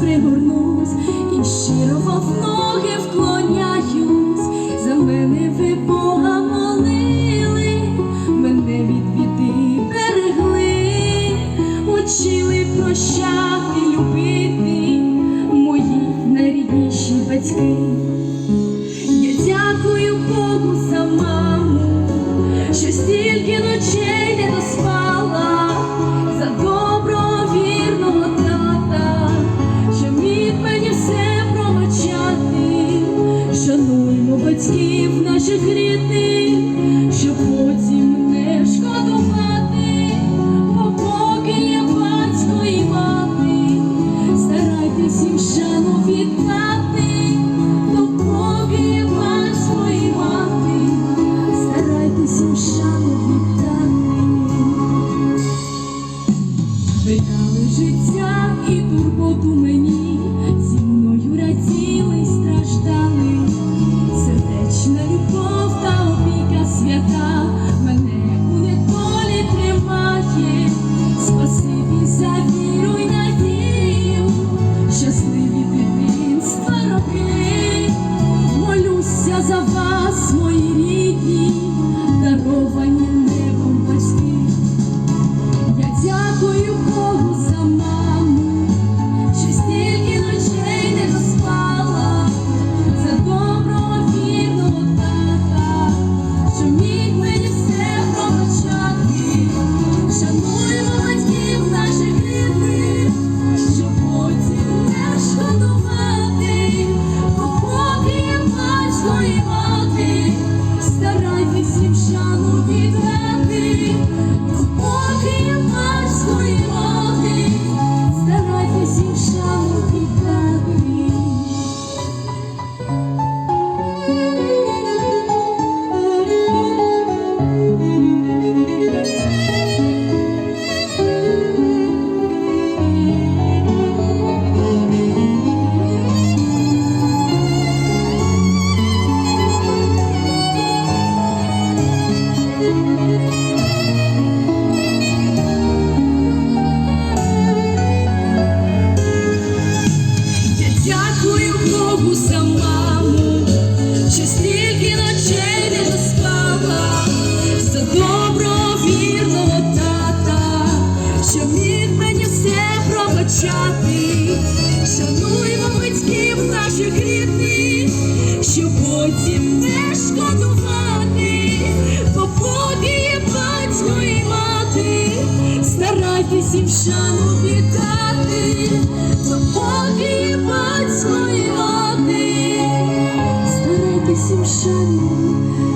пригорнусь і щиро в ноги вклоняюсь, за мене ви Бога молили, мене від біди берегли, учили прощати, любити мої найрідніші батьки. Я дякую Богу за маму, що стільки ночей. Шану Богу дякую маму, що стільки ночей не доспала, за доброго вірного тата, що міг мені все пробачати. Шануймо батьків наших рідних, щоб потім не шкодувати, батько і мати, старайтесь їм шану віддати, бо поки є батько 就像你。